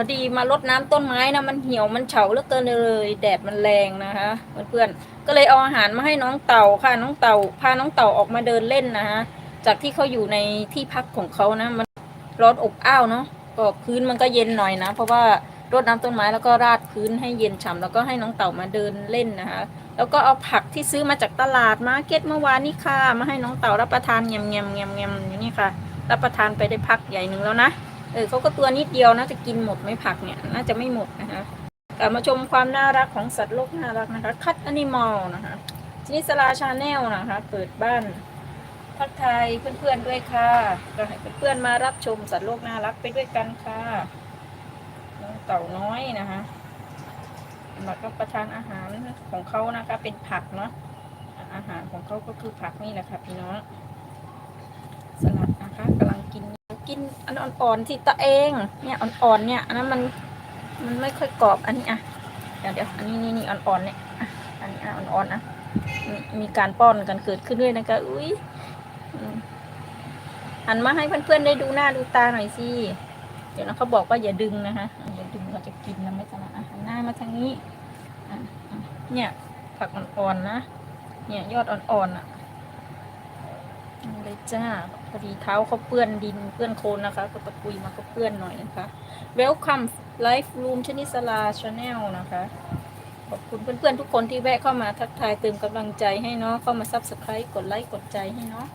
พอดีมารดน้ำต้นไม้นะมันเหี่ยวมันเฉาเหลือเกินเลยแดดมันแรงนะคะเพื่อนๆก็เลยเอาอาหารมาให้น้องเต่าค่ะน้องเต่าพาน้องเต่าออกมาเดินเล่นนะคะจากที่เขาอยู่ในที่พักของเขานะมันร้อนอบอ้าวเนาะก็พื้นมันก็เย็นหน่อยนะ เพราะว่ารดน้ำต้นไม้แล้วก็ราดพื้นให้เย็นฉ่ำแล้วก็ให้น้องเต่ามาเดินเล่นนะคะ แล้วก็เอาผักที่ซื้อมาจากตลาดมาเก็ตเมื่อวานนี้ค่ะ มาให้น้องเต่ารับประทานแงมแงมแงมแงมอย่างนี้ค่ะ รับประทานไปได้พักใหญ่หนึ่งแล้วนะ เออเขาก็ตัวนิดเดียวนะจะกินหมดไหมผักเนี่ย น่าจะไม่หมดนะคะกลับมาชมความน่ารักของสัตว์โลกน่ารักนะคะคัตอนิมอลนะคะชนิสลาชาแนลนะคะ เปิดบ้านทักทายเพื่อนๆด้วยค่ะก็ให้เพื่อนๆมารับชมสัตว์โลกน่ารักไปด้วยกันค่ะน้องเต่าน้อยนะคะมารับประทานอาหารของเขานะคะ เป็นผักเนาะอาหารของเขาก็คือผักนี่แหละค่ะพี่น้องสลัดนะคะกำลังกิน นอันอ่อนๆที่ตะเอง เนี่ยอ่อนๆเนี่ยอันนั้นมันมันไม่ค่อยกรอบอันนี้อะเดี๋ยวเดี๋ยวอันนี้นี่นี่อ่อนๆเนี่ยอันนี้อะอ่อนๆนะมีมีการป้อนกันเกิดขึ้นด้วยนะคะอุ้ยอืมหันมาให้เพื่อนๆได้ดูหน้าดูตาหน่อยสิเดี๋ยวนะเขาบอกว่าอย่าดึงนะคะอย่าดึงเราจะกินนะไม่ถนัดอะหันหน้ามาทางนี้เนี่ยผักอ่อนๆนะเนี่ยยอดอ่อนๆอะ จ้าพอดีเท้าเขาเปื้อนดินเปื้อนโคลนนะคะ ก็ตะกุยมาก็เปื้อนหน่อยนะคะ Welcome Life Room ชนิสลา Channel นะคะ ขอบคุณเพื่อนๆทุกคนที่แวะเข้ามาทักทายเติมกำลังใจให้เนาะเข้ามา Subscribe กดไลค์กดใจให้เนาะ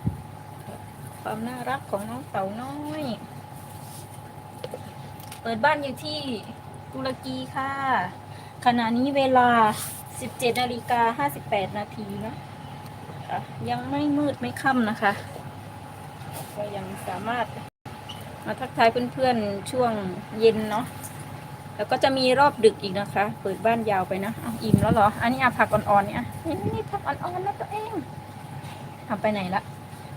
ความน่ารักของน้องเต่าน้อย เปิดบ้านอยู่ที่ตุรกีค่ะ ขณะนี้เวลา 17นาฬิกา58นาทีนะคะยังไม่มืดไม่ค่ำนะคะ ก็ยังสามารถมาทักทายเพื่อนๆช่วงเย็นเนาะแล้วก็จะมีรอบดึกอีกนะคะ เปิดบ้านยาวไปนะเอาอิ่มแล้วเหรอ อันนี้อะผักอ่อนๆเนี่ยนี่นี่ผักอ่อนๆนะตัวเองทำไปไหนละ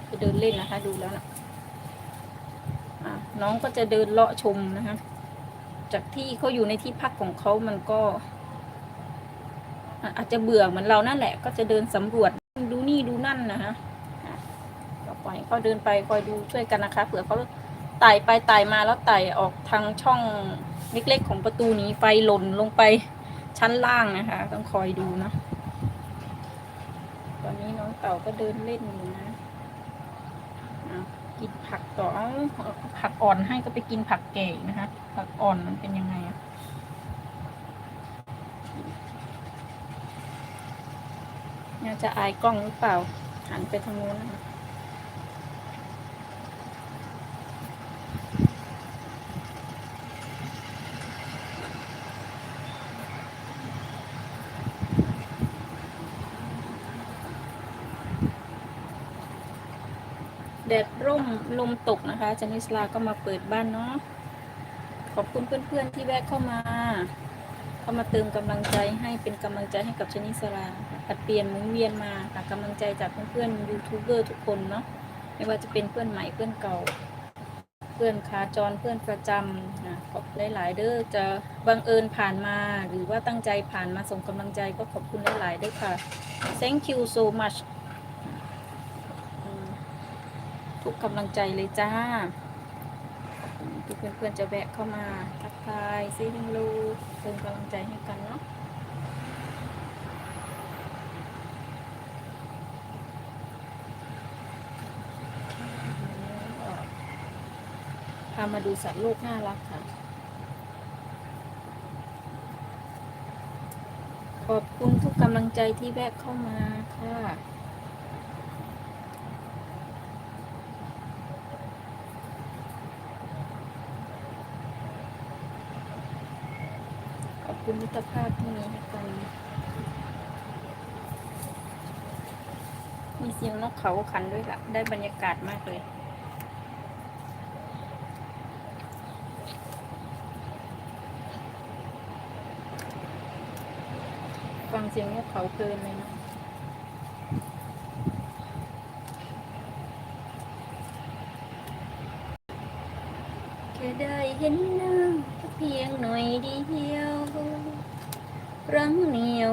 ไปเดินเล่นนะคะ ดูแล้วนะะน้องก็จะเดินเลาะชมนะคะ จากที่เขาอยู่ในที่พักของเขามันก็ อาจจะเบื่อเหมือนเรานั่นแหละ ก็จะเดินสำรวจดูนี่ดูนั่นนะคะ ปล่อยเขาเดินไปคอยดูช่วยกันนะคะเผื่อเขาไต่ไปไต่มาแล้วไต่ออกทางช่องเล็กๆของประตูนี้ไฟหล่นลงไปชั้นล่างนะคะ ต้องคอยดูนะ ตอนนี้น้องเต่าก็เดินเล่นอยู่นะกินผักต่อผักอ่อนให้ก็ไปกินผักแก่นะคะ ผักอ่อนมันเป็นยังไงอะน่าจะอายกล้องหรือเปล่า หันไปทางโน้นนะคะ แดดร่มลมตกนะคะจันิสลาก็มาเปิดบ้านเนาะขอบคุณเพื่อนๆที่แวะเข้ามา เข้ามาเติมกำลังใจให้เป็นกำลังใจให้กับชนิสราค่ะผัดเปลี่ยนหมุนเวียนมาค่ะกำลังใจจากเพื่อนๆยูทูบเบอร์ทุกคนเนาะไม่ว่าจะเป็นเพื่อนใหม่เพื่อนเก่า เพื่อนขาจรเพื่อนประจำนะขอบหลายๆเด้อจะบังเอิญผ่านมา หรือว่าตั้งใจผ่านมาส่งกำลังใจก็ขอบคุณหลายๆด้วยค่ะ thank you so much อืม ทุกกำลังใจเลยจ้าเพื่อนๆจะแวะเข้ามาทักทายซีฮัลโหลเติมกำลังใจให้กันเนาะพามาดูสัตว์โลกน่ารักค่ะ ขอบคุณทุกกำลังใจที่แวะเข้ามาค่ะ ขอบ คุณมิตรภาพที่มีให้กัน มีเสียงนกเขาขันด้วยล่ะ ได้บรรยากาศมากเลยฟังเสียงนกเขาเพลินเลยเนาะ แค่ได้เห็นหน้าเพียงหน่อยเดียว รังเหนียว